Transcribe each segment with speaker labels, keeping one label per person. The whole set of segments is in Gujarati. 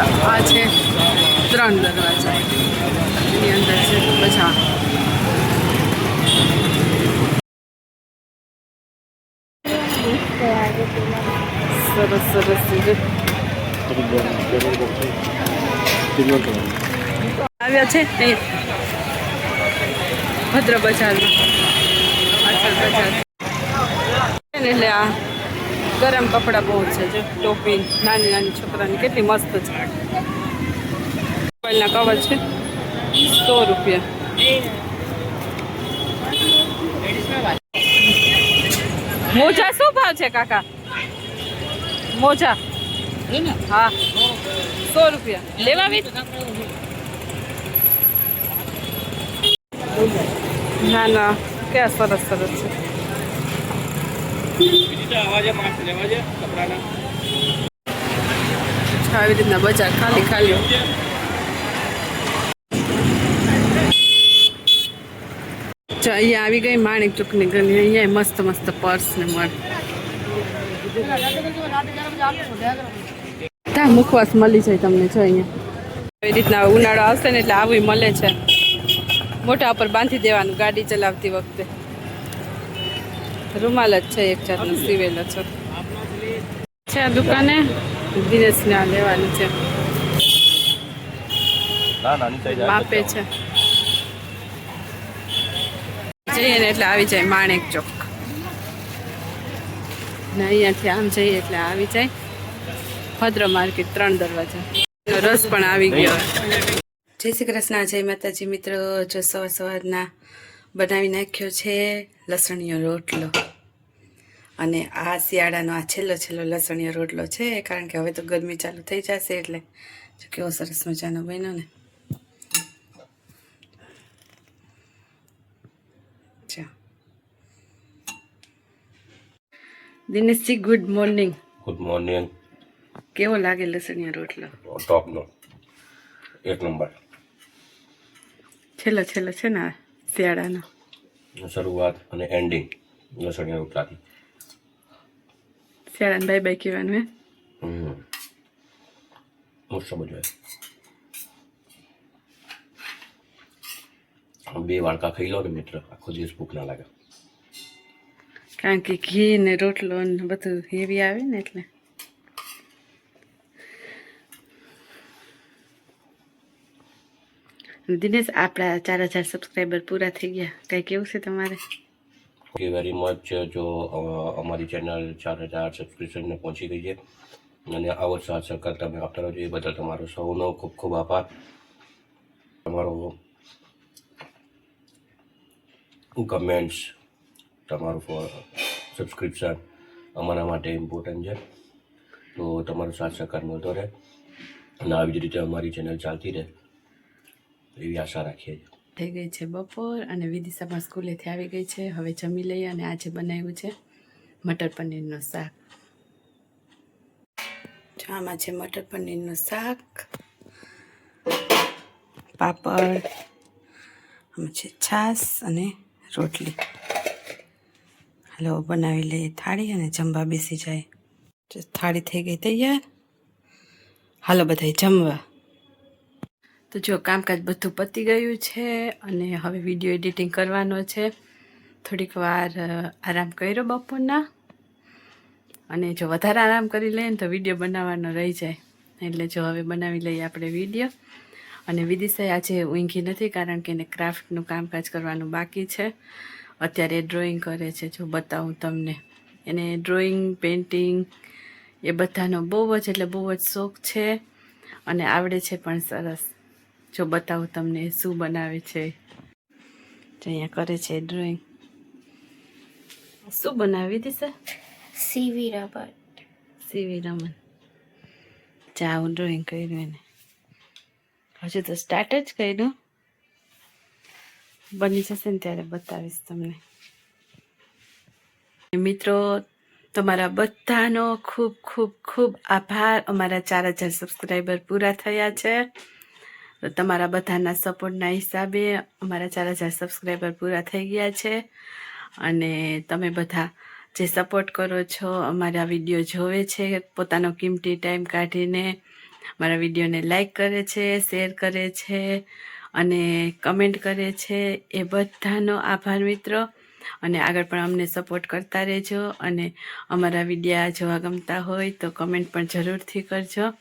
Speaker 1: આ છે ત્રણ દરવાજા એની અંદર છે બધા. સરસ સરસ આવ્યા છે ભદ્ર બજારમાં બજાર એટલે આ. ગરમ કપડાં બહુ છે, જો ટોપી, નાની નાની છોકરાની કેટલી મસ્ત છે. મોબાઈલના કવર છે, સો રૂપિયા. મોજા શું ભાવ છે, કાકા? મોજા? હા. સો રૂપિયા. લેવા ના ના, ક્યાં સરસ સરસ છે. આવી રીતના બજાર ખાલી. ખાલી અહીંયા આવી ગઈ માણેક ચોકની ગલી અહીંયા મસ્ત મસ્ત પર્સ ને મળે ત્યાં મુખવાસ મળી જાય તમને જો અહીંયા આવી રીતના ઉનાળો આવશે ને એટલે આવું મળે છે. મોટા ઉપર બાંધી દેવાનું ગાડી ચલાવતી વખતે. રૂમાલ જ છે એક જાતનો સીવેલો છે. છે આ દુકાને? દિનેશને લેવાની છે. માપે છે. જઈએ ને એટલે આવી જાય માણેક ચોક. ને અહીંયાથી આમ જઈએ એટલે આવી જાય. ભદ્ર માર્કેટ ત્રણ દરવાજા. રસ પણ આવી ગયો. જય શ્રી કૃષ્ણ જય માતાજી મિત્રો. જો સવાર સવારના બનાવી નાખ્યો છે લસણીયો રોટલો. અને આ શિયાળાનો આ છેલ્લો છેલ્લો લસણીયો રોટલો છે કારણ કે હવે તો ગરમી ચાલુ થઈ જશે એટલે જો કેવો સરસ મજાનો બન્યો ને. Dineshji good morning.
Speaker 2: Good morning.
Speaker 1: કેવો લાગે લસણીયો રોટલો?
Speaker 2: ટોપનો. એક નંબર.
Speaker 1: છેલ્લો છેલ્લો છે ને શિયાળાનો.
Speaker 2: શરૂઆત અને એન્ડિંગ લસણીયા રોટલાથી.
Speaker 1: શિયાળાને બાય બાય કહેવાનું હે.
Speaker 2: મસ્ત બધું બે વાડકા ખાઈ લો ને મિત્ર આખો દિવસ ભૂખ ના લાગે.
Speaker 1: કારણ કે ઘી ને રોટલો ને બધું હેવી આવે ને એટલે. દિનેશ, આપણા ચાર હજાર સબસ્ક્રાઈબર પૂરા થઈ ગયા. કઈ કેવું છે તમારે?
Speaker 2: થેન્ક યુ વેરી મચ જો અમારી ચેનલ ચાર હજાર સબસ્ક્રિપ્શનને પહોંચી ગઈ છે. અને આવો સાથ સહકાર તમે આપતા રહો છો એ બદલ તમારો સૌનો ખૂબ ખૂબ આભાર. તમારો કમેન્ટ્સ તમારું સબસ્ક્રિપ્શન અમારા માટે ઇમ્પોર્ટન્ટ છે. તો તમારો સાથ સહકાર મળતો રહે. અને આવી જ રીતે અમારી ચેનલ ચાલતી રહે. એવી આશા રાખીએ છીએ.
Speaker 1: થઈ ગઈ છે બપોર અને વિદિશા પણ સ્કૂલેથી આવી ગઈ છે. હવે જમી લઈએ અને આજે બનાવ્યું છે, મટર પનીરનું શાક. આમાં છે મટર પનીરનું શાક, પાપડ, આમાં છે છાશ અને રોટલી. હાલો, બનાવી લઈએ થાળી અને જમવા બેસી જાય. થાળી થઈ ગઈ તૈયાર. હાલો, બધાય જમવા. તો જો કામકાજ બધું પતી ગયું છે અને હવે વીડિયો એડિટિંગ કરવાનો છે. થોડીક વાર આરામ કર્યો બપોરના. અને જો વધારે આરામ કરી લઈએ ને તો વીડિયો બનાવવાનો રહી જાય. એટલે જો હવે બનાવી લઈએ આપણે વીડિયો. અને વિદિશાએ આજે ઊંઘી નથી કારણ કે એને ક્રાફ્ટનું કામકાજ કરવાનું બાકી છે. અત્યારે ડ્રોઈંગ કરે છે. જો બતાવું તમને. એને ડ્રોઈંગ પેઇન્ટિંગ એ બધાનો બહુ જ, એટલે બહુ જ શોખ છે. અને આવડે છે પણ સરસ. જો બતાવું તમને શું બનાવે છે. અહીંયા કરે છે ડ્રોઈંગ શું બનાવી દીધા
Speaker 3: સીવી રમન
Speaker 1: સીવી રમન ચા હું ડ્રોઈંગ કર્યું એને. હજુ તો સ્ટાર્ટ જ કર્યું. બની જશે ને ત્યારે બતાવીશ તમને. મિત્રો તમારા બધાનો ખૂબ ખૂબ ખૂબ આભાર. અમારા ચાર હજાર સબસ્ક્રાઈબર પૂરા થયા છે. તો તમારા બધાના સપોર્ટના હિસાબે અમારા ચાર હજાર સબસ્ક્રાઈબર પૂરા થઈ ગયા છે. અને તમે બધા જે સપોર્ટ કરો છો, અમારા વીડિયો જોવે છે, પોતાનો કિંમતી ટાઈમ કાઢીને મારા વિડીયોને લાઈક કરે છે, શેર કરે છે, અને કમેન્ટ કરે છે. એ બધાનો આભાર મિત્રો. અને આગળ પણ અમને સપોર્ટ કરતા રહેજો. અને અમારા વિડીયા જોવા ગમતા હોય તો કમેન્ટ પણ જરૂરથી કરજો.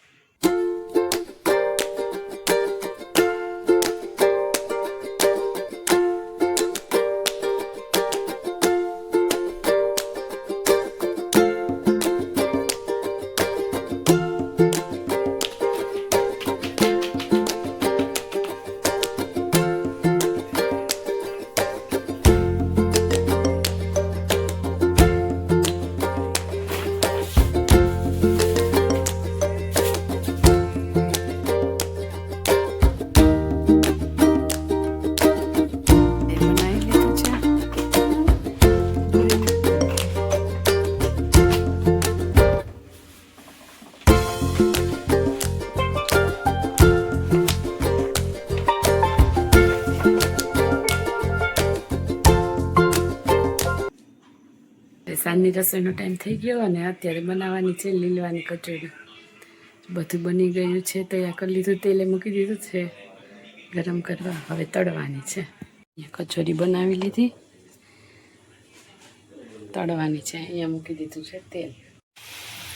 Speaker 1: સાંજની રસોઈનો ટાઈમ થઈ ગયો અને અત્યારે બનાવવાની છે લીલવાની કચોરી. બધું બની ગયું છે, તૈયાર કરી લીધું, તેલે મૂકી દીધું છે. ગરમ કરવા, હવે તળવાની છે. કચોરી બનાવી લીધી. તળવાની છે, અહીંયા મૂકી દીધું છે તેલ.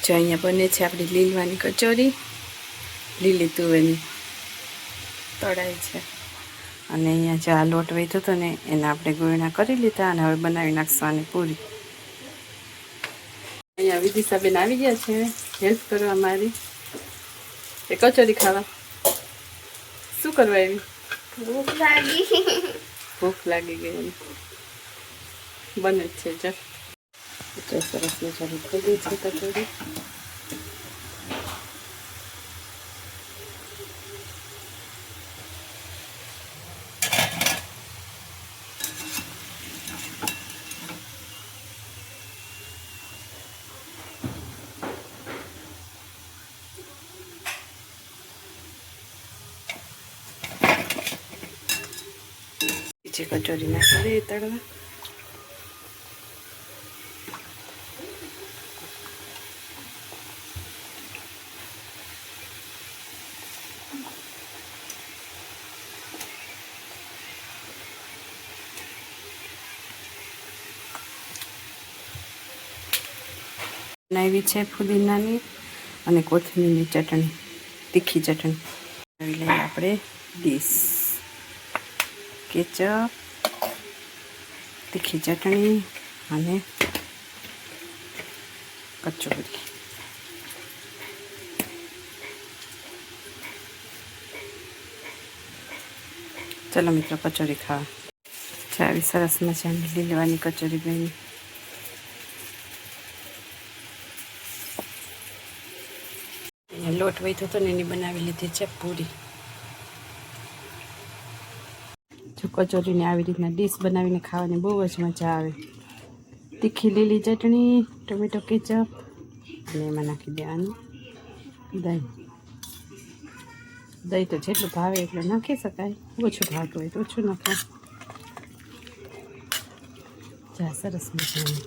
Speaker 1: જો અહીંયા બને છે આપણી લીલવાની કચોરી. લીલી તુવેરની તળાય છે. અને અહીંયા જે આ લોટ વહીતો હતો ને, એને આપણે ગોળણા કરી લીધા અને હવે બનાવી નાખવાની પૂરી. અહીંયા વિદિશાબેન આવી ગયા છે. હેલ્પ કરવા મારી. એ કચોરી ખાવા. શું કરવા એવી
Speaker 3: ભૂખ લાગી.
Speaker 1: ભૂખ લાગી ગઈ એમ. બને છે જો સરસ મજાની ખોલી છે કચોરી. છે કચોરી નાખી તળવા. બનાવી છે ફુદીનાની અને કોથમીરની ચટણી, તીખી ચટણી. લઈએ આપણે ડીશ. કેચઅપ તીખી ચટણી અને કચોરી. ચલો મિત્રો, કચોરી ખાવા. આવી સરસ મજાની લીલવાની કચોરી બની. લોટ વહીતો હતો ને એની બનાવી લીધી છે પૂરી. જો કચોરીને આવી રીતના ડીશ બનાવીને ખાવાની બહુ જ મજા આવે. તીખી લીલી ચટણી, ટોમેટો કેચઅપ અને એમાં નાખી દેવાનું. દહીં. દહીં તો જેટલું ભાવે એટલું નાખી શકાય. ઓછું ભાવતું હોય તો ઓછું નાખાય જા સરસ મજાનું.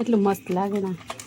Speaker 1: એટલું મસ્ત લાગે ને.